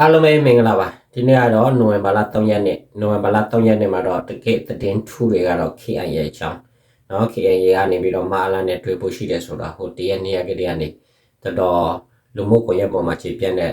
အားလုံးပဲမင်္ဂလာပါဒီနေ့ကတော့နိုဝင်ဘာလ3ရက်နေ့နိုဝင်ဘာလ3ရက်နေ့မှာတော့တကယ့်သတင်းထူးတွေကတော့ KIA ရဲ့အကြောင်းเนาะ KIA ကနေပြီးတော့မအားလာနဲ့တွေ့ဖို့ရှိတယ်ဆိုတာဟိုတရက်နေ့ရက်ကလေးကနေတော်တော်လူမှုကွန်ရက်ပေါ်မှာခြေပြန့်တဲ့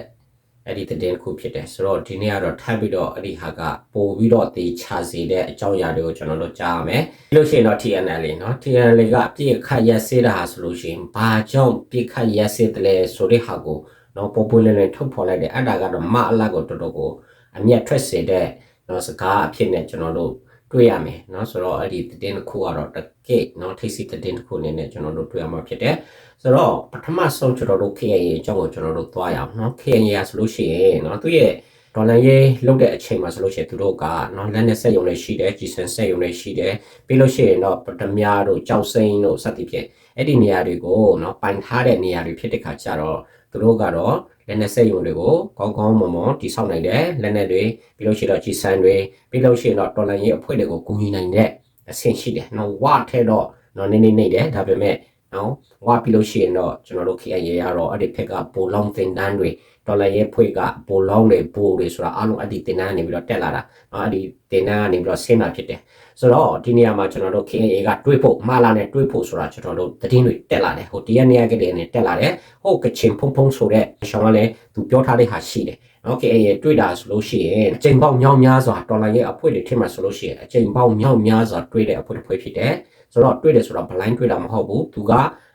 အဲ့ဒီသတင်းတစ်ခုဖြစ်တယ်ဆိုတော့ဒီနေ့ကတော့ထပ်ပြီးတော့အဲ့ဒီဟာကပို့ပြီးတော့တေချာစေတဲ့အကြောင်းအရာတွေကိုကျွန်တော်တို့ကြားရမယ်ပြီးလို့ရှိရင်တော့ TNL လေးเนาะ TNL ကပြည့်ခတ်ရက်စေးတာဟာဆိုလို့ရှိရင်ဘာကြောင့်ပြည့်ခတ်ရက်စေးတယ်လဲဆိုတဲ့ဟာကို နော်ပေါ်ပေါ်လေးလေးထုတ်ဖော်လိုက်တယ်အဲ့ဒါကတော့မအလကိုတော်တော်ကိုအမျက်ထွက်စေတဲ့နော်စကားအဖြစ်နဲ့ကျွန်တော်တို့တွေ့ရမယ်နော်ဆိုတော့အဲ့ဒီတင်တစ်ခုကတော့တကယ့်နော်ထိတ်စီတင်တစ်ခုအနေနဲ့ကျွန်တော်တို့တွေ့ရမှာဖြစ်တယ်ဆိုတော့ပထမဆုံးကျွန်တော်တို့ KAA အကြောင်းကိုကျွန်တော်တို့သွားရအောင်နော် KAA ရဆိုလို့ရှိရင်နော်သူရဲ့ဒေါ်လာရေးလုတ်တဲ့အချိန်မှာဆိုလို့ရှိရင်သူတို့ကနော်လက်နဲ့ဆက်ယုံလေးရှိတယ်ဂျီဆန်ဆက်ယုံလေးရှိတယ်ပြီးလို့ရှိရင်တော့ပထမတို့ကြောက်စိမ့်တို့စသဖြင့်အဲ့ဒီနေရာတွေကိုနော်ပိုင်ထားတဲ့နေရာတွေဖြစ်တဲ့ခါကျတော့ သူတို့ကတော့လက်နက်စက်ရုံတွေကိုကောင်းကောင်းမွန်မွန်တည်ဆောက်နိုင်တယ်လက်နက်တွေပြီးလို့ရှိရင်တော့ကြီးစံတွေပြီးလို့ရှိရင်တော့တော်လန်ရေးအဖွဲ့တွေကိုကူညီနိုင်တဲ့အဆင့်ရှိတယ်နော်ဝါထဲတော့နော်နေနေနေတယ်ဒါပေမဲ့ နော်ဝါပြီးလို့ရှိရင်တော့ကျွန်တော်တို့ KIA ရတော့အဲ့ဒီဖက်ကပိုလောင်းတင်တန်းတွေဒေါ်လာရဲ့ဖွဲ့ကပိုလောင်းတွေပိုတွေဆိုတာအားလုံးအဲ့ဒီတင်တန်းကနေပြီးတော့တက်လာတာနော်အဲ့ဒီတင်တန်းကနေပြီးတော့ဆင်းလာဖြစ်တယ်ဆိုတော့ဒီနေရာမှာကျွန်တော်တို့ KIA ကတွေးဖို့မလာနဲ့တွေးဖို့ဆိုတာကျွန်တော်တို့တည်င်းတွေတက်လာတယ်ဟိုတရက်နေရာကလေးနဲ့တက်လာတယ်ဟိုကချင်ဖုံဖုံဆိုတဲ့ရှောင်းကလည်းသူပြောထားတဲ့ဟာရှိတယ် နော် KA ရဲ့တွေ့တာဆိုလို့ရှိရင်အချိန်ပေါက်မြောက်များစွာဒေါ်လာရဲ့အဖွဲ့တွေထိမှဆိုလို့ရှိရင်အချိန်ပေါက်မြောက်များစွာတွေ့တဲ့အဖွဲ့တစ်ဖွဲ့ဖြစ်တယ်ဆိုတော့တွေ့တယ်ဆိုတော့ blind တွေ့တာမဟုတ်ဘူးသူက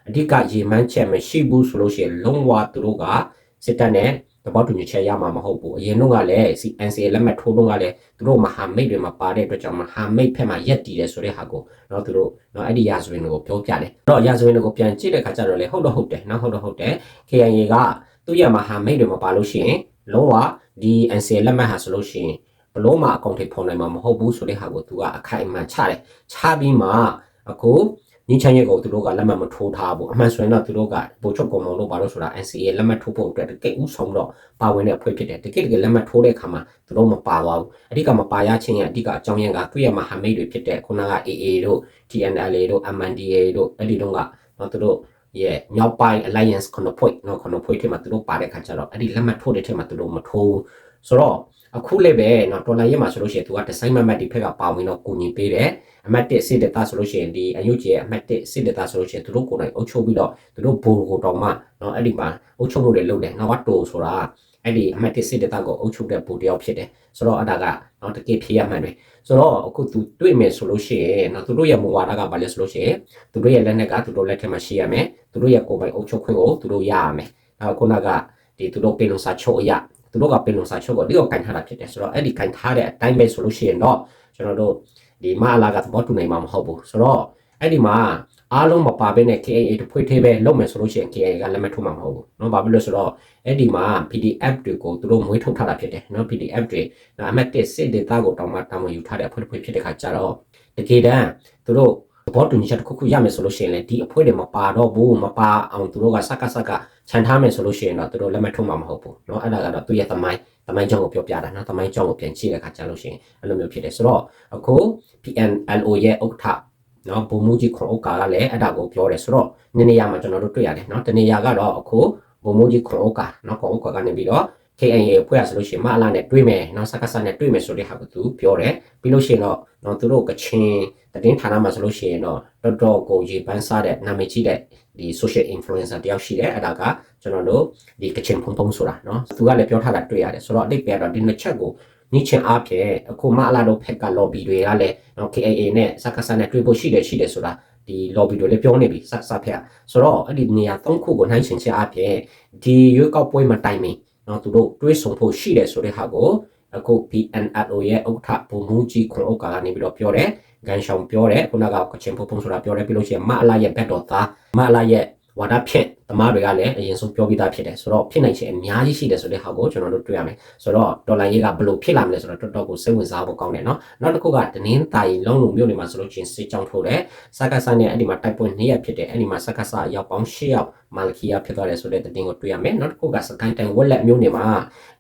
အဓိကရေမှန်းချက်မရှိဘူးဆိုလို့ရှိရင်လုံးဝသူတို့ကစစ်တပ်နဲ့သဘောတူညီချက်ရမှာမဟုတ်ဘူးအရင်တော့ကလည်း CNCA လက်မှတ်ထိုးတော့ကလည်းသူတို့မဟာမိတ်တွေမှာပါတဲ့အတွက်ကြောင့်မဟာမိတ်ဖက်မှာရက်တည်တယ်ဆိုတဲ့ဟာကိုတော့သူတို့တော့အဲ့ဒီရာဇဝင်တွေကိုပြောပြတယ်တော့ရာဇဝင်တွေကိုပြန်ကြည့်တဲ့ခါကျတော့လေဟုတ်တော့ဟုတ်တယ်နော်ဟုတ်တော့ဟုတ်တယ် KIA ကသူ့ရမဟာမိတ်တွေမှာပါလို့ရှိရင် လုံးဝဒီ NCA လက်မှတ်ဟာဆိုလို့ရှိရင်ဘလို့မှအကောင့်ထိဖော်နိုင်မှာမဟုတ်ဘူးဆိုတဲ့ဟာကိုသူကအခိုင်အမာချတယ်ချပြီးမှအခုညချမ်းရဲ့ကိုသူတို့ကလက်မှတ်မထိုးထားဘူးအမှန်ဆိုရင်တော့သူတို့ကဗိုလ်ချုပ်ကောင်မောင်တို့ဘာလို့ဆိုတာ NCA လက်မှတ်ထိုးဖို့အတွက်တကယ်ဥဆောင်တော့ပါဝင်တဲ့အဖွဲ့ဖြစ်တယ်တကယ်တကယ်လက်မှတ်ထိုးတဲ့အခါမှာသူတို့မပါသွားဘူးအဓိကမပါရခြင်းရဲ့အဓိကအကြောင်းရင်းကသူ့ရဲ့မဟာမိတ်တွေဖြစ်တဲ့ခုနက AA တို့ TNLA တို့ MNDA တို့အဲ့ဒီတော့ကတော့သူတို့ ရဲ့မြောက်ပိုင်း alliance ခုနဖွဲ့နော်ခုနဖွဲ့ထဲမှာသူတို့ပါတဲ့ခါကျတော့အဲ့ဒီလက်မှတ်ထိုးတဲ့ထဲမှာသူတို့မထိုးဆိုတော့အခုလည်းပဲနော်တော်လိုင်းရဲမှာဆိုလို့ရှိရင်သူကဒီဇိုင်းမမတ်ဒီဖက်ကပါဝင်တော့ကူညီပေးတယ်အမတ်1စစ်ဒေတာဆိုလို့ရှိရင်ဒီအယုတ်ကြီးရဲ့အမတ်1စစ်ဒေတာဆိုလို့ရှိရင်သူတို့ကိုယ်တိုင်အုပ်ချုပ်ပြီးတော့သူတို့ဘိုးကိုတောင်မှနော်အဲ့ဒီမှာအုပ်ချုပ်မှုတွေလုပ်တယ်နော်ဝတ်တိုဆိုတာ အဲ့ဒီအမတ်1စစ်ဒေတာကိုအုပ်ချုပ်တဲ့ဘိုးတယောက်ဖြစ်တယ်ဆိုတော့အဲ့ဒါကနော်တကယ်ဖြစ်ရမှန်တယ်ဆိုတော့အခုသူတွေ့မယ်ဆိုလို့ရှိရင်နော်သူတို့ရဲ့မူဝါဒကဘာလဲဆိုလို့ရှိရင်သူတို့ရဲ့လက်နက်ကသူတို့လက်ထက်မှာရှိရမယ်သူတို့ရဲ့ကိုယ်ပိုင်အုပ်ချုပ်ခွင့်ကိုသူတို့ရရမယ်အခုနကဒီသူတို့ပြည်လုံစာချုပ်အရာသူတို့ကပင်လုံစာချုပ်ကိုဒီကိုကန်ထားတာဖြစ်တယ်ဆိုတော့အဲ့ဒီကန်ထားတဲ့အတိုင်းပဲဆိုလို့ရှိရင်တော့ကျွန်တော်တို့ဒီမအလာကသဘောတူနိုင်မှာမဟုတ်ဘူးဆိုတော့အဲ့ဒီမှာ အားလုံးမပါဘဲနဲ့ KAA တဖွေးသေးပဲလုပ်မယ်ဆိုလို့ရှိရင် KAA ကလက်မှတ်ထိုးမှာမဟုတ်ဘူးเนาะဘာဖြစ်လို့ဆိုတော့အဲ့ဒီမှာ PDF တွေကိုသူတို့မွေးထုတ်ထားတာဖြစ်တယ်เนาะ PDF တွေအမှတ်1စစ် data ကိုတောင်းမှတာဝန်ယူထားတဲ့အဖွဲ့တစ်ဖွဲ့ဖြစ်တဲ့ခါကျတော့တကယ်တမ်းသူတို့သဘောတူညီချက်တစ်ခုခုရမယ်ဆိုလို့ရှိရင်လည်းဒီအဖွဲ့တွေမပါတော့ဘူးမပါအောင်သူတို့ကစက္ကစက္ကခြံထားမယ်ဆိုလို့ရှိရင်တော့သူတို့လက်မှတ်ထုတ်မှာမဟုတ်ဘူးเนาะအဲ့ဒါကတော့သူရဲ့သမိုင်းသမိုင်းကြောင်းကိုပြောပြတာနော်သမိုင်းကြောင်းကိုပြန်ကြည့်တဲ့အခါကျလို့ရှိရင်အဲ့လိုမျိုးဖြစ်တယ်ဆိုတော့အခု PNLO ရဲ့ဥက္ကဋ္ဌ နော်ဘုံမူကြီးခွန်ဥက္ကာကလည်းအဲ့ဒါကိုပြောတယ်ဆိုတော့နေနေရာမှာကျွန်တော်တို့တွေ့ရတယ်နော်တနေရာကတော့အခုဘုံမူကြီးခွန်ဥက္ကာနော်ခွန်ဥက္ကာကနေပြီးတော့ KNA ဖွဲ့ရဆိုလို့ရှိရင်မအလာနဲ့တွေ့မယ်နော်စက္ကစနဲ့တွေ့မယ်ဆိုတဲ့ဟာကိုသူပြောတယ်ပြီးလို့ရှိရင်တော့နော်သူတို့ကချင်တည်င်းဌာနမှာဆိုလို့ရှိရင်တော့တော်တော်ကိုရေပန်းစားတဲ့နာမည်ကြီးတဲ့ဒီ social influencer တယောက်ရှိတယ်အဲ့ဒါကကျွန်တော်တို့ဒီကချင်ဖုံဖုံဆိုတာနော်သူကလည်းပြောထားတာတွေ့ရတယ်ဆိုတော့အတိတ်ပဲတော့ဒီနှစ်ချက်ကို ညှိချင်အားဖြင့်အခုမအလာတို့ဖက်က lobby တွေကလည်းနော် KAA နဲ့စက္ကစနဲ့တွေ့ဖို့ရှိတယ်ရှိတယ်ဆိုတာဒီ lobby တွေလည်းပြောနေပြီစက္ကစဖက်ဆိုတော့အဲ့ဒီနေရာ၃ခုကိုနှိုင်းချင်ချက်အားဖြင့်ဒီရွေးကောက်ပွဲမှာတိုင်မင်နော်သူတို့တွေးဆုံဖို့ရှိတယ်ဆိုတဲ့ဟာကိုအခု PNLO ရဲ့ဥက္ကဋ္ဌဘုံမူကြီးခွန်ဥက္ကာကနေပြီးတော့ပြောတယ်ဂန်ရှောင်ပြောတယ်ခုနကကချင်ဖုံဖုံဆိုတာပြောတယ်ပြီးလို့ရှိရင်မအလာရဲ့ဘက်တော်သားမအလာရဲ့ ဝါဒဖြင့်တမားတွေကလည်းအရင်ဆုံးပြောပြီးသားဖြစ်တယ်ဆိုတော့ဖြစ်နိုင်ခြင်းအများကြီးရှိတယ်ဆိုတဲ့ဟာကိုကျွန်တော်တို့တွေ့ရမယ်ဆိုတော့ဒေါ်လာရေးကဘယ်လိုဖြစ်လာမလဲဆိုတော့တော်တော်ကိုစိတ်ဝင်စားဖို့ကောင်းတယ်နော်နောက်တစ်ခုကတနင်းတာရင်လုံးလုံးမြို့နေမှာဆိုလို့ချင်းစစ်ကြောင်းထိုးတယ်စကားဆန်နဲ့အဲ့ဒီမှာတိုက်ပွဲ2ရက်ဖြစ်တယ်အဲ့ဒီမှာစကားဆရောက်ပေါင်း10ယောက်မာလကီယာဖြစ်သွားတယ်ဆိုတဲ့တင်ကိုတွေ့ရမယ်နောက်တစ်ခုကစကိုင်းတိုင်ဝက်လက်မြို့နေမှာ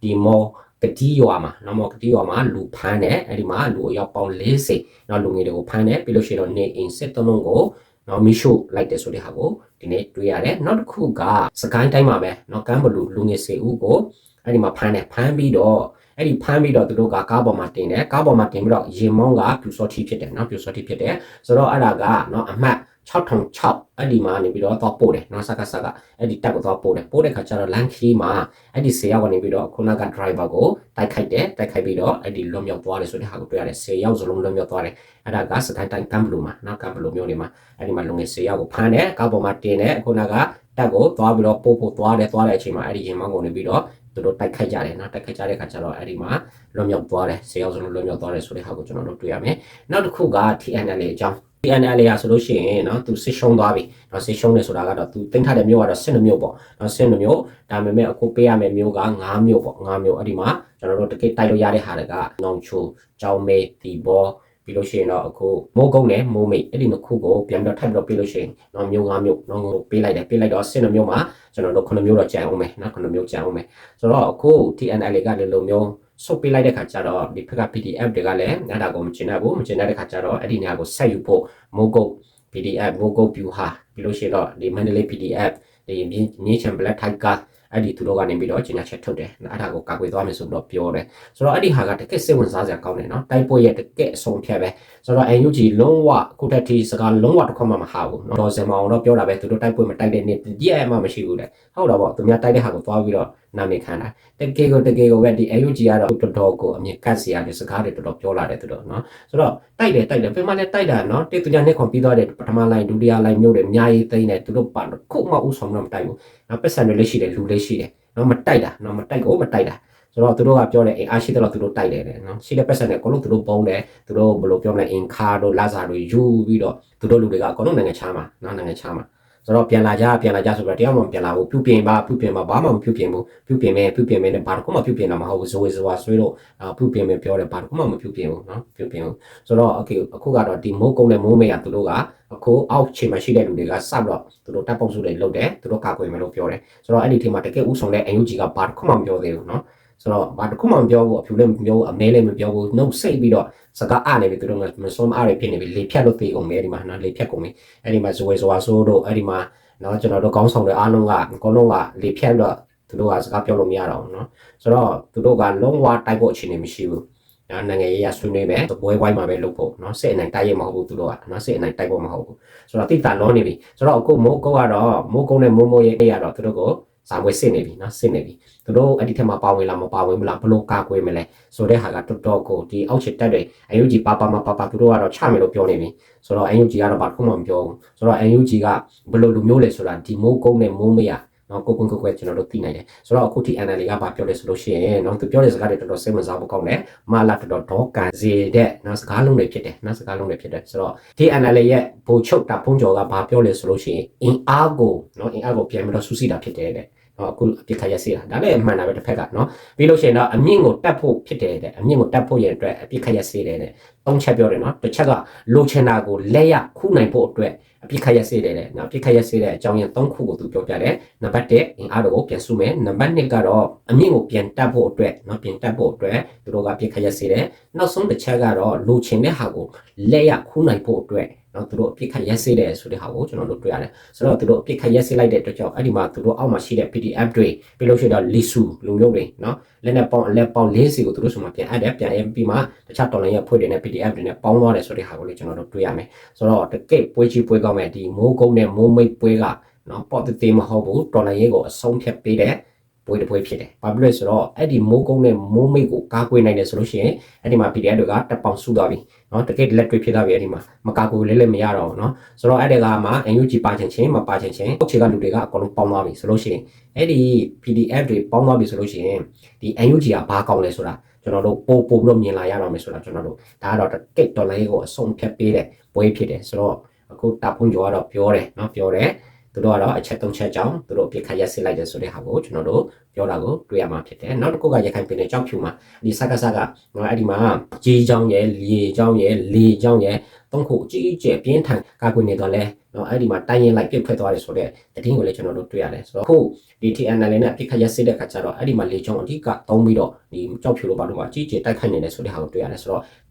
ဒီမော်ကတိရွာမှာနော်မော်ကတိရွာမှာလူဖမ်းတယ်အဲ့ဒီမှာလူအယောက်ပေါင်း40နော်လူငယ်တွေကိုဖမ်းတယ်ပြီးလို့ရှိရင်တော့နေအိမ်စစ်တုံးလုံးကို နော်မီရှို့လိုက်တယ်ဆိုတဲ့ဟာကိုဒီနေ့တွေ့ရတယ်နောက်တစ်ခုကစကိုင်းတိုင်းမှာပဲနော်ကမ်းဘလူလူငယ်စေဦးကိုအဲ့ဒီမှာဖမ်းတယ်ဖမ်းပြီးတော့အဲ့ဒီဖမ်းပြီးတော့သူတို့ကကားပေါ်မှာတင်တယ်ကားပေါ်မှာတင်ပြီးတော့ရေမောင်းကပြူစောတိဖြစ်တယ်နော်ပြူစောတိဖြစ်တယ်ဆိုတော့အဲ့ဒါကနော်အမှတ် 6006အဲ့ဒီမှာနေပြီးတော့တော့ပို့တယ်နော်စကားစကားအဲ့ဒီတက်ကိုတော့ပို့တယ်ပို့တဲ့ခါကျတော့လမ်းခီးမှာအဲ့ဒီဆေးရောက်ကနေပြီးတော့ခုနက driver ကိုတိုက်ခိုက်တယ်တိုက်ခိုက်ပြီးတော့အဲ့ဒီလွန်မြောက်သွားတယ်ဆိုတဲ့ဟာကိုတွေ့ရတယ်ဆေးရောက်စလုံးလွန်မြောက်သွားတယ်အဲ့ဒါကစကိုင်းတိုင်းကမ်ဘလူးမှာနော်ကမ်ဘလူးမျိုးနေမှာအဲ့ဒီမှာလုံငယ်ဆေးရောက်ကိုဖမ်းတယ်ကားပေါ်မှာတင်တယ်ခုနကတက်ကိုသွားပြီးတော့ပို့ဖို့သွားတယ်သွားတဲ့အချိန်မှာအဲ့ဒီရင်မောင်းကုန်နေပြီးတော့သူတို့တိုက်ခိုက်ကြတယ်နော်တိုက်ခိုက်ကြတဲ့ခါကျတော့အဲ့ဒီမှာလွန်မြောက်သွားတယ်ဆေးရောက်စလုံးလွန်မြောက်သွားတယ်ဆိုတဲ့ဟာကိုကျွန်တော်တို့တွေ့ရမယ်နောက်တစ်ခုက TNL အကြောင်း TNL ရဆိုလို့ရှိရင်เนาะသူစစ်ရှုံးသွားပြီเนาะစစ်ရှုံးတယ်ဆိုတာကတော့သူတင်ထားတဲ့မျိုးကတော့12မျိုးပေါ့เนาะ12မျိုးဒါပေမဲ့အခုပေးရမယ့်မျိုးက9မျိုးပေါ့9မျိုးအဲ့ဒီမှာကျွန်တော်တို့တကယ်တိုက်လို့ရတဲ့ဟာတွေကနောင်ချိုကြောင်းမေးတီဘောပြီးလို့ရှိရင်တော့အခုမိုးကုန်းနဲ့မိုးမိတ်အဲ့ဒီနှစ်ခုကိုပြန်ပြီးတော့ထပ်ပြီးတော့ပေးလို့ရှိရင်တော့မျိုး9မျိုးတော့ပေးလိုက်တယ်ပေးလိုက်တော့12မျိုးမှာကျွန်တော်တို့9မျိုးတော့ကြံအောင်မယ်နော်9မျိုးကြံအောင်မယ်ဆိုတော့အခု TNL ကလည်းလိုမျိုး ဆုတ်ပေးလိုက်တဲ့ခါကျတော့ဒီဖက်က PDF တွေကလည်းအဲ့ဒါကိုမကျင်တတ်ဘူးမကျင်တတ်တဲ့ခါကျတော့အဲ့ဒီနေရာကိုဆက်ယူဖို့မိုးကုတ် PDF မိုးကုတ် view ဟာပြီးလို့ရှိရင်တော့ဒီ Mandalay PDF ဒီမြင်းမြင်းချံ Black Tiger အဲ့ဒီသူတို့ကနေပြီးတော့ကျင်ညာချက်ထုတ်တယ်အဲ့ဒါကိုကာကွယ်သွားမယ်ဆိုတော့ပြောတယ်ဆိုတော့အဲ့ဒီဟာကတကယ်စိတ်ဝင်စားစရာကောင်းတယ်နော်တိုက်ပွဲရဲ့တကယ်အဆုံးဖြတ်ပဲဆိုတော့ NUG လုံးဝခုတက်တီစကားလုံးဝတစ်ခွက်မှမဟာဘူးနော်ဒေါ်စင်မအောင်တော့ပြောတာပဲသူတို့တိုက်ပွဲမတိုက်တဲ့နေ့တည်းအမှမရှိဘူးလေဟုတ်တော့ဗောသူများတိုက်တဲ့ဟာကိုသွားပြီးတော့နာမည်ခံတာတကယ်ကိုတကယ်ကိုပဲဒီ NUG ကတော့တော်တော်ကိုအမြင်ကတ်စီရတယ်စကားတွေတော်တော်ပြောလာတယ်သူတို့နော်ဆိုတော့တိုက်တယ်တိုက်တယ်ပြန်မလဲတိုက်တာနော်တေသူညာနဲ့ခွန်ပြီးသွားတယ်ပထမလိုင်းဒုတိယလိုင်းမျိုးတွေအများကြီးသိနေသူတို့ပါတော့ခုမှဥဆောင်တော့မတိုက်ဘူးနော်ပတ်စံတွေလည်းရှိတယ်လူလည်းရှိတယ်နော်မတိုက်တာနော်မတိုက်ကိုမတိုက်တာဆိုတော့သူတို့ကပြောတယ်အင်အားရှိတယ်လို့သူတို့တိုက်တယ်တဲ့နော်ရှိတဲ့ပတ်စံတွေအကုန်လုံးသူတို့ပုံတယ်သူတို့ဘယ်လိုပြောမလဲအင်ခါတို့လာဇာတို့ယူပြီးတော့သူတို့လူတွေကအကုန်လုံးနိုင်ငံခြားမှာနော်နိုင်ငံခြားမှာ ဆိုတော့ပြန်လာကြပြန်လာကြဆိုတော့တရားမှမပြန်လာဘူးပြုပြင်ပါပြုပြင်ပါဘာမှမပြုပြင်ဘူးပြုပြင်မယ်ပြုပြင်မယ်နဲ့ဘာတစ်ခုမှပြုပြင်တာမဟုတ်ဘူးဇိုဝေဇဝါဆွေးလို့ပြုပြင်မယ်ပြောတယ်ဘာတစ်ခုမှမပြုပြင်ဘူးနော်ပြုပြင်ဘူးဆိုတော့ okay အခုကတော့ဒီမိုးကုန်းနဲ့မိုးမေးကသူတို့ကအခုအောက်ခြေမှာရှိတဲ့လူတွေကစပြီးတော့သူတို့တပ်ပုတ်စုတွေလုပ်တယ်သူတို့ကာကွယ်မယ်လို့ပြောတယ်ဆိုတော့အဲ့ဒီထင်မှာတကယ်ဥဆောင်တဲ့ NUG ကဘာတစ်ခုမှမပြောသေးဘူးနော် ဆိုတော့ဘာတစ်ခုမှမပြောဘူးအဖြူလည်းမပြောဘူးအမဲလည်းမပြောဘူးနှုတ်ဆိတ်ပြီးတော့စကားအားနေပြီသူတို့ကမစွမ်းအားတွေဖြစ်နေပြီလေဖြတ်လို့သေးကုန်ပြီအဲ့ဒီမှာနော်လေဖြတ်ကုန်ပြီအဲ့ဒီမှာဇွေဇွာဆိုးတို့အဲ့ဒီမှာနော်ကျွန်တော်တို့ကောင်းဆောင်တွေအားလုံးကအကုန်လုံးကလေဖြတ်တော့သူတို့ကစကားပြောလို့မရတော့ဘူးနော်ဆိုတော့သူတို့ကလုံးဝတိုက်ဖို့အခြေအနေမရှိဘူးနော်နိုင်ငံရေးရဆွေးနွေးပဲဘွဲဝိုင်းမှာပဲလုပ်ဖို့နော်စစ်အနိုင်တိုက်ရမှာမဟုတ်ဘူးသူတို့ကနော်စစ်အနိုင်တိုက်ဖို့မဟုတ်ဘူးဆိုတော့တိတာလုံးနေပြီဆိုတော့အခုမိုးကုတ်ကတော့မိုးကုတ်နဲ့မိုးမိုးရဲ့ရတော့သူတို့ကို စာမွေးစစ်နေပြီနော်စစ်နေပြီသူတို့အဲ့ဒီထက်မှာပါဝင်လာမပါဝင်ဘူးလားဘလို့ကာကွယ်မလဲဆိုတဲ့ဟာကတော်တော်ကိုဒီအောက်ချစ်တက်တွေ UNG ပါပါမပါပါသူတို့ကတော့ချမယ်လို့ပြောနေပြီဆိုတော့ UNG ကတော့ဘာတစ်ခုမှမပြောဘူးဆိုတော့ UNG ကဘလို့လူမျိုးလဲဆိုတာဒီမိုးကုန်းနဲ့မိုးမရနော်ကိုကွန်းကိုကွဲကျွန်တော်တို့သိနိုင်တယ်ဆိုတော့အခုထိ NLA ကဘာပြောလဲဆိုလို့ရှိရင်နော်သူပြောတဲ့စကားတွေတော်တော်စိတ်ဝင်စားဖို့ကောင်းတယ်မလာတော်တော်ဒေါကန်စီတဲ့နော်စကားလုံးတွေဖြစ်တယ်နော်စကားလုံးတွေဖြစ်တယ်ဆိုတော့ဒီ NLA ရဲ့ဘိုလ်ချုပ်တာဖုံးကျော်ကဘာပြောလဲဆိုလို့ရှိရင်အင်အားကိုနော်အင်အားကိုပြန်ပြီးတော့စူးစီးတာဖြစ်တယ်တဲ့ နော်အခုအပြစ်ခတ်ရစီတာဒါလည်းအမှန်တာပဲတစ်ဖက်ကနော်ပြီးလို့ရှိရင်တော့အမြင့်ကိုတက်ဖို့ဖြစ်တယ်တဲ့အမြင့်ကိုတက်ဖို့ရဲ့အတွက်အပြစ်ခတ်ရစီတယ်တဲ့ သုံးချက်ပြောတယ်နော်တစ်ချက်ကလိုချင်တာကိုလက်ရခုနိုင်ဖို့အတွက်အပြစ်ခတ်ရစီတယ်တဲ့နော်အပြစ်ခတ်ရစီတဲ့အကြောင်းရင်း၃ခုကိုသူပြောပြတယ်နံပါတ်1အင်အားတို့ကိုပြန်စုမယ်နံပါတ်2ကတော့အမြင့်ကိုပြန်တက်ဖို့အတွက်နော်ပြန်တက်ဖို့အတွက်သူတို့ကအပြစ်ခတ်ရစီတယ်နောက်ဆုံးတစ်ချက်ကတော့လိုချင်တဲ့ဟာကိုလက်ရခုနိုင်ဖို့အတွက်နော်သူတို့အပြစ်ခတ်ရက်စေးတယ်ဆိုတဲ့ဟာကိုကျွန်တော်တို့တွေ့ရတယ်ဆိုတော့သူတို့အပြစ်ခတ်ရက်စေးလိုက်တဲ့အတွက်ကြောင့်အဲ့ဒီမှာသူတို့အောက်မှာရှိတဲ့ PDF တွေပြီးလို့ရှိတော့လီဆူလူမျိုးတွေနော်လက်နဲ့ပေါင်းလက်ပေါင်း40ကိုသူတို့ဆိုမှပြန်အပ်တယ်ပြန်အပ်ပြီးမှတခြားတော်လိုင်းရဲ့ဖွဲ့တွေနဲ့ PDF တွေနဲ့ပေါင်းသွားတယ်ဆိုတဲ့ဟာကိုလည်းကျွန်တော်တို့တွေ့ရမယ်ဆိုတော့တကယ့်ပွဲကြီးပွဲကောင်းမဲ့ဒီမိုးကုန်းနဲ့မိုးမိတ်ပွဲကနော်ပေါ့တသေးမဟုတ်ဘူးတော်လိုင်းရဲ့ကိုအဆုံးဖြတ်ပေးတဲ့ပွဲတစ်ပွဲဖြစ်တယ်။ဘာဖြစ်လဲဆိုတော့အဲ့ဒီမိုးကုန်းနဲ့မိုးမိတ်ကိုကာကွယ်နိုင်တယ်ဆိုလို့ရှိရင်အဲ့ဒီမှာ PDF တွေကတက်ပေါင်စုသွားပြီ။နော်တကယ်လက်တွေ့ဖြစ်သွားပြီအဲ့ဒီမှာမကာကွယ်လဲလဲမရတော့ဘူးနော်။ဆိုတော့အဲ့ဒီကမှ NUG ပါချင်ချင်းမပါချင်ချင်းအောက်ခြေကလူတွေကအကုန်လုံးပေါင်းသွားပြီဆိုလို့ရှိရင်အဲ့ဒီ PDF တွေပေါင်းသွားပြီဆိုလို့ရှိရင်ဒီ NUG ကဘာကောင်းလဲဆိုတာ ကျွန်တော်တို့ပို့ပို့ပြီးတော့မြင်လာရတော့မယ်ဆိုတာကျွန်တော်တို့ဒါကတော့တကယ့်ဒေါ်လာရေးကိုအဆုံးဖြတ်ပေးတဲ့ပွဲဖြစ်တယ်ဆိုတော့အခုတာဖုန်ကျော်ကတော့ပြောတယ်နော်ပြောတယ် သူတို့ကတော့အချက်၃ချက်ကြောင်းသူတို့အပြစ်ခတ်ရက်စစ်လိုက်တယ်ဆိုတဲ့ဟာကိုကျွန်တော်တို့ပြောတာကိုတွေ့ရမှာဖြစ်တယ်နောက်တစ်ခုကရခိုင်ပြည်နယ်ကြောက်ဖြူမှာဒီစကားစကားနော်အဲ့ဒီမှာကြီးချောင်းရဲ့လေချောင်းရဲ့လေချောင်းရဲ့သုံးခုအကြီးအကျယ်ပြင်းထန်ကာကွယ်နေတော့လဲနော်အဲ့ဒီမှာတိုင်းရင်လိုက်ပြစ်ထွက်သွားတယ်ဆိုတဲ့တတိယကိုလည်းကျွန်တော်တို့တွေ့ရတယ်ဆိုတော့ခုဒီ TNL နဲ့အပြစ်ခတ်ရက်စစ်တဲ့အခါကျတော့အဲ့ဒီမှာလေချောင်းအဓိကသုံးပြီးတော့ဒီကြောက်ဖြူလိုပါလို့မှာအကြီးအကျယ်တိုက်ခိုက်နေတယ်ဆိုတဲ့ဟာကိုတွေ့ရတယ်ဆိုတော့အဲ့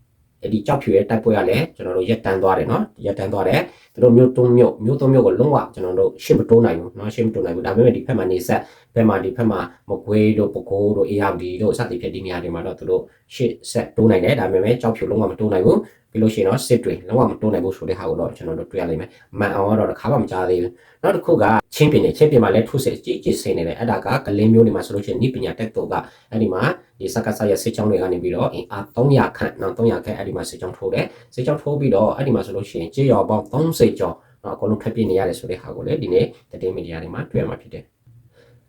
ဒီကြောက်ဖြူရဲ့တိုက်ပွဲကလည်းကျွန်တော်တို့ရက်တန်းသွားတယ်နော်ရက်တန်းသွားတယ်သူတို့မြို့တုံးမြို့မြို့တုံးမြို့ကိုလုံးဝကျွန်တော်တို့ရှေ့မတိုးနိုင်ဘူးနော်ရှေ့မတိုးနိုင်ဘူးဒါပေမဲ့ဒီဖက်မှာနေဆက်ဘက်မှာဒီဘက်မှာမကွေးတို့ပကိုးတို့အေယာဒီတို့စသည်ဖြင့်ဒီနေရာတွေမှာတော့သူတို့ရှစ်ဆက်တိုးနိုင်တယ်ဒါပေမဲ့ကြောက်ဖြူလုံးဝမတိုးနိုင်ဘူးပြီးလို့ရှိရင်တော့စစ်တွေလုံးဝမတိုးနိုင်ဘူးဆိုတဲ့ဟာကိုတော့ကျွန်တော်တို့တွေ့ရလိမ့်မယ်မန်အောင်ကတော့တစ်ခါမှမကြားသေးဘူးနောက်တစ်ခုကချင်းပင်နေချင်းပင်မှာလည်းထုစစ်ကြီးကြီးစင်းနေတယ်အဲ့ဒါကကလင်းမျိုးတွေမှာဆိုလို့ရှိရင်ဤပညာတက်တော့ကအဲ့ဒီမှာဒီစက္ကစရဲ့စစ်ကြောင်းတွေကနေပြီးတော့အင်အား300ခန့်နော်300ခန့်အဲ့ဒီမှာစစ်ကြောင်းထိုးတယ်စစ်ကြောင်းထိုးပြီးတော့အဲ့ဒီမှာဆိုလို့ရှိရင်ကြေးရောပေါင်း30ကျော်နော်အကုန်လုံးထပ်ပြည့်နေရတယ်ဆိုတဲ့ဟာကိုလည်းဒီနေ့တည်မီဒီယာတွေမှာတွေ့ရမှာဖြစ်တယ်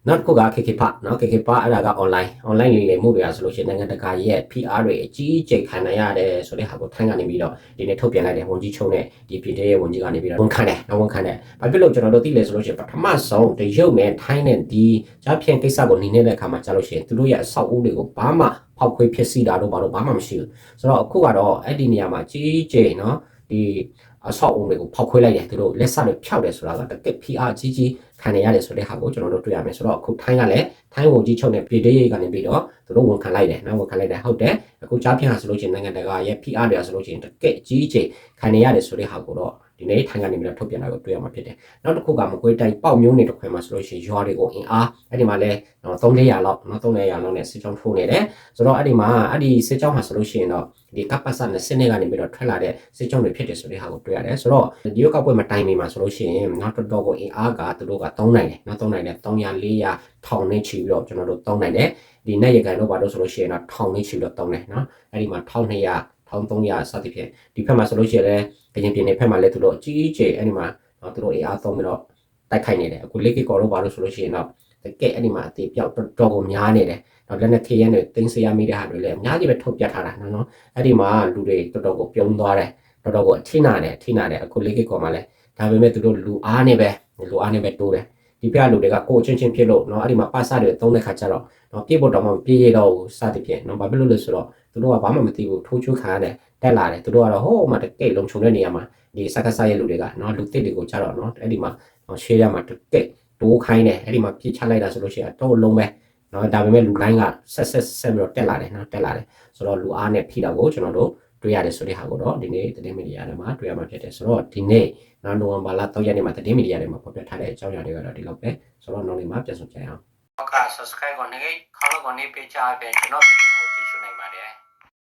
နောက်တစ်ခုက KK ဖနော် KK ဖအဲ့ဒါက online online လေးတွေမှုတွေကဆိုလို့ရှိရင်နိုင်ငံတကာရဲ့ PR တွေအကြီးအကျယ်ခံနိုင်ရတယ်ဆိုတဲ့ဟာကိုထိုင်းကနေပြီးတော့ဒီနေ့ထုတ်ပြန်လိုက်တယ်ဝန်ကြီးချုပ်နဲ့ဒီပြည်ထောင်ရဲ့ဝန်ကြီးကနေပြီးတော့ဝန်ခံတယ်နော်ဝန်ခံတယ်ဘာဖြစ်လို့ကျွန်တော်တို့သိလဲဆိုလို့ရှိရင်ပထမဆုံးတရုတ်နဲ့ထိုင်းနဲ့ဒီကြားဖြန့်ကိစ္စကိုနေနေတဲ့အခါမှာကြားလို့ရှိရင်သူတို့ရဲ့အဆောက်အဦတွေကိုဘာမှဖောက်ခွဲဖြစ်စီတာတော့ဘာလို့ဘာမှမရှိဘူးဆိုတော့အခုကတော့အဲ့ဒီနေရာမှာကြီးကျယ်နော်ဒီ အဆောက်အဦတွေကိုဖောက်ခွဲလိုက်တယ်သူတို့လက်စတွေဖြောက်တယ်ဆိုတာကတကက် PR ကြီးကြီးခံနေရတယ်ဆိုတဲ့ဟာကိုကျွန်တော်တို့တွေ့ရမယ်ဆိုတော့အခုထိုင်းကလည်းထိုင်းဝန်ကြီးချုပ်နဲ့ပြည်ထောင်ရေးကနေပြီးတော့သူတို့ဝန်ခံလိုက်တယ်နော်ဝန်ခံလိုက်တယ်ဟုတ်တယ်အခုကြားဖြန့်ဟာဆိုလို့ရှိရင်နိုင်ငံတကာရဲ့ PR တွေဆိုလို့ရှိရင်တကက်ကြီးကျယ်ခံနေရတယ်ဆိုတဲ့ဟာကိုတော့ ဒီနေ့ထိုင်းကနေပြီးတော့ထုတ်ပြန်တာကိုတွေ့ရမှာဖြစ်တယ်နောက်တစ်ခုကမကွေးတိုင်းပေါက်မျိုးနေတစ်ခွင်မှာဆိုလို့ရှိရင်ရွာတွေကိုအင်အားအဲ့ဒီမှာလဲနော်300လောက်နော်300လောက်နဲ့စစ်ကြောင်းထိုးနေတယ်ဆိုတော့အဲ့ဒီမှာအဲ့ဒီစစ်ကြောင်းဟာဆိုလို့ရှိရင်တော့ဒီကပ္ပစနဲ့စစ်နေကနေပြီးတော့ထွက်လာတဲ့စစ်ကြောင်းတွေဖြစ်တယ်ဆိုတဲ့ဟာကိုတွေ့ရတယ်ဆိုတော့ဒီရောက်ကပွဲမှာတိုင်မီမှာဆိုလို့ရှိရင်နောက်တော်တော်ကိုအင်အားကသူတို့က3နိုင်တယ်နော်3နိုင်တယ်300 400ထောင်နဲ့ချီပြီးတော့ကျွန်တော်တို့3နိုင်တယ်ဒီ net ရကန်တော့ဘာလို့ဆိုလို့ရှိရင်တော့ထောင်နဲ့ချီပြီးတော့3တယ်နော်အဲ့ဒီမှာ1200 1300စသဖြင့်ဒီဘက်မှာဆိုလို့ရှိရင်လည်းကရင်ပြည်နယ်ဘက်မှာလည်းသူတို့အကြီးအကျယ်အဲ့ဒီမှာနော်သူတို့အင်အားသုံးပြီးတော့တိုက်ခိုက်နေတယ်အခုလက်ကေကောတော့ဘာလို့ဆိုလို့ရှိရင်တော့တကယ်အဲ့ဒီမှာအသေးပြောက်တော်တော်ကိုများနေတယ်တော့လက်နဲ့ KN တွေတင်းစရမိတဲ့ဟာတွေလည်းအများကြီးပဲထုတ်ပြထားတာနော်နော်အဲ့ဒီမှာလူတွေတော်တော်ကိုပြုံးသွားတယ်တော်တော်ကိုအထိနာတယ်အထိနာတယ်အခုလက်ကေကောမှာလည်းဒါပေမဲ့သူတို့လူအားနေပဲလူအားနေပဲတိုးတယ်ဒီပြလူတွေကကိုယ်ချင်းချင်းဖြစ်လို့เนาะအဲ့ဒီမှာပါစတွေသုံးတဲ့ခါကျတော့เนาะပြည့်ဖို့တော့မပြည့်ရတော့ဘူးစသဖြင့်เนาะဘာဖြစ်လို့လဲဆိုတော့ သူတို့ကဘာမှမသိဘူးထိုးချွတ်ခံရတယ်တက်လာတယ်သူတို့ကတော့ဟိုးမှတကယ်လုံခြုံတဲ့နေရာမှာဒီစက္ကစရဲ့လူတွေကနော်လူတစ်တွေကိုကြတော့နော်အဲ့ဒီမှာရှေ့ရမှာတကယ်တိုးခိုင်းတယ်အဲ့ဒီမှာပြစ်ချလိုက်တာဆိုလို့ရှိရင်တော့လုံးပဲနော်ဒါပေမဲ့လူတိုင်းကဆက်ဆက်ဆက်ပြီးတော့တက်လာတယ်နော်တက်လာတယ်ဆိုတော့လူအားနဲ့ဖိတာကိုကျွန်တော်တို့တွေ့ရတယ်ဆိုတဲ့ဟာကိုတော့ဒီနေ့သတင်းမီဒီယာတွေမှာတွေ့ရမှာဖြစ်တယ်ဆိုတော့ဒီနေ့နော်နိုဝင်ဘာလ3ရက်နေ့မှာသတင်းမီဒီယာတွေမှာဖော်ပြထားတဲ့အကြောင်းအရာတွေကတော့ဒီလောက်ပဲဆိုတော့နောက်နေ့မှာပြန်ဆုံကြရအောင်ဟုတ်ကဲ့ subscribe ကိုနေခါလို့ကိုနေပေးချပေးကျွန်တော်ဗီဒီယို